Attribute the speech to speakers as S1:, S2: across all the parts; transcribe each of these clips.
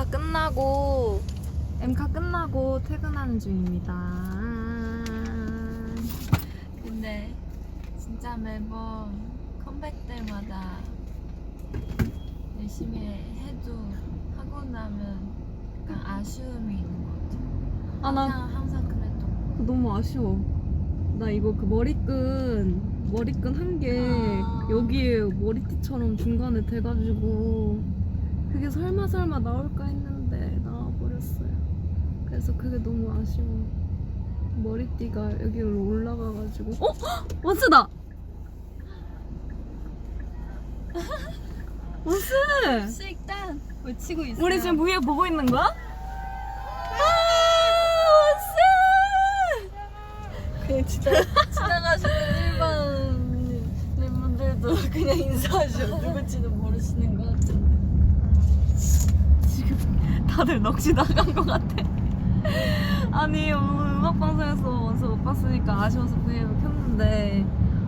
S1: M카 끝나고 M카 끝나고 퇴근하는 중입니다.
S2: 근데 진짜 매번 컴백 때마다 열심히 해도 하고 나면 약간 아쉬움이 있는 것 같아.
S1: 아, 나
S2: 항상 항상 그랬던
S1: 너무 아쉬워. 나 이거 그 머리끈 머리끈 한 게
S2: 아.
S1: 여기에 머리띠처럼 중간에 돼가지고 그게 설마 설마 나올까 했는데 버렸어요. 그래서 그게 너무 아쉬워. 머리띠가 여기로 올라가가지고 어 원스다. 원스.
S2: 식단 외치고 있어요.
S1: 우리 지금 위에 보고 있는 거야? 아 원스.
S2: 그냥 진짜 지나가시는 일반 분들도 그냥 인사하시고 누군지는 모르시는 것 같은데.
S1: 지금 다들 넋이 나간 것 같아. 아니 오늘 음악 방송에서 원서 못 봤으니까 아쉬워서 브이앱을 켰는데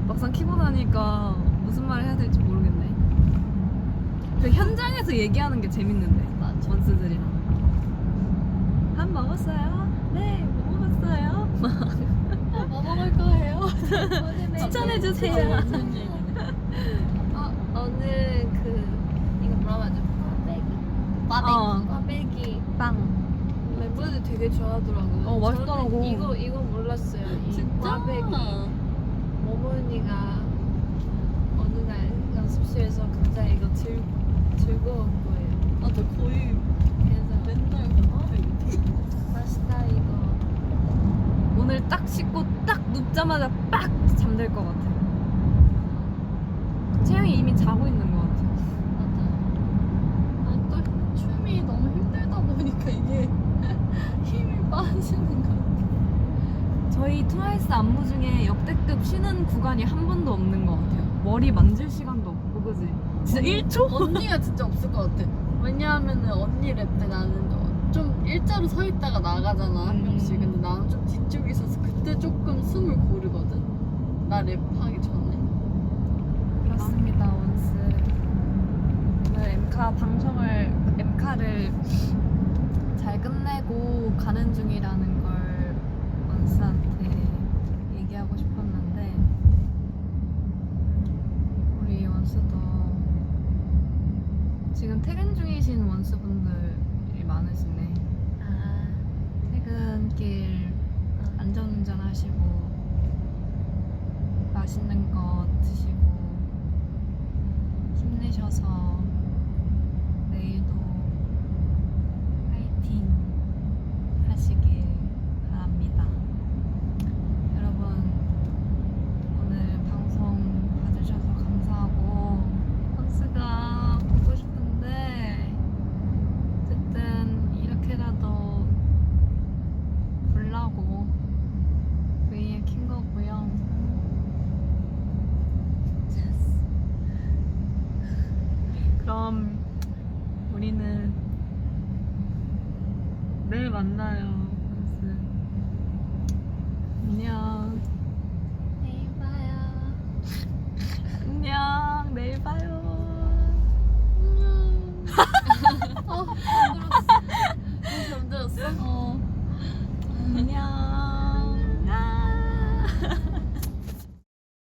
S1: 막상 키고 나니까 무슨 말을 해야 될지 모르겠네. 그 현장에서 얘기하는 게 재밌는데. 원스들이랑. 밥 먹었어요? 네, 뭐 먹었어요?
S2: 뭐 먹을 거예요?
S1: 추천해 주세요.
S2: 어, 오늘 그 이거 뭐라고 하죠?
S1: 어. 빵.
S2: 멤버들 되게 좋아하더라고요.
S1: 어, 맛있더라고.
S2: 저는 이거 이거 몰랐어요. 이 꽈배기. 모모니가 어느 날 연습실에서 굉장히 이거 즐 즐거운 거예요.
S3: 나도 거의
S2: 그래서
S3: 맨날 꽈배기
S2: 맛있다 이거.
S1: 오늘 딱 씻고 딱 눕자마자 빡 잠들 것 같아. 채영이 이미 자고 있는 것 같아.
S2: 맞아.
S3: 아 또 춤이 너무 힘들다 보니까 이게 빠지는 것 같아
S1: 저희 트와이스 안무 중에 역대급 쉬는 구간이 한 번도 없는 것 같아요. 머리 만질 시간도 없고, 그지? 진짜 1초?
S3: 언니가 진짜 없을 것 같아 왜냐하면은 언니 랩 때 나는 좀 일자로 서 있다가 나가잖아 한
S1: 음.
S3: 명씩 근데 나는 좀 뒤쪽에 있어서 그때 조금 숨을 고르거든 나 랩하기 전에
S1: 그렇습니다, 원스. 오늘 엠카 방송을, 엠카를 잘 끝내고 가는 중이라는 걸 원스한테 얘기하고 싶었는데, 우리 원스도 지금 퇴근 중이신 원스분들이 많으시네.
S2: 아,
S1: 퇴근길 안전운전 하시고 맛있는 거 드시고 힘내셔서 내일도 그럼 우리는 내일 만나요. 안녕.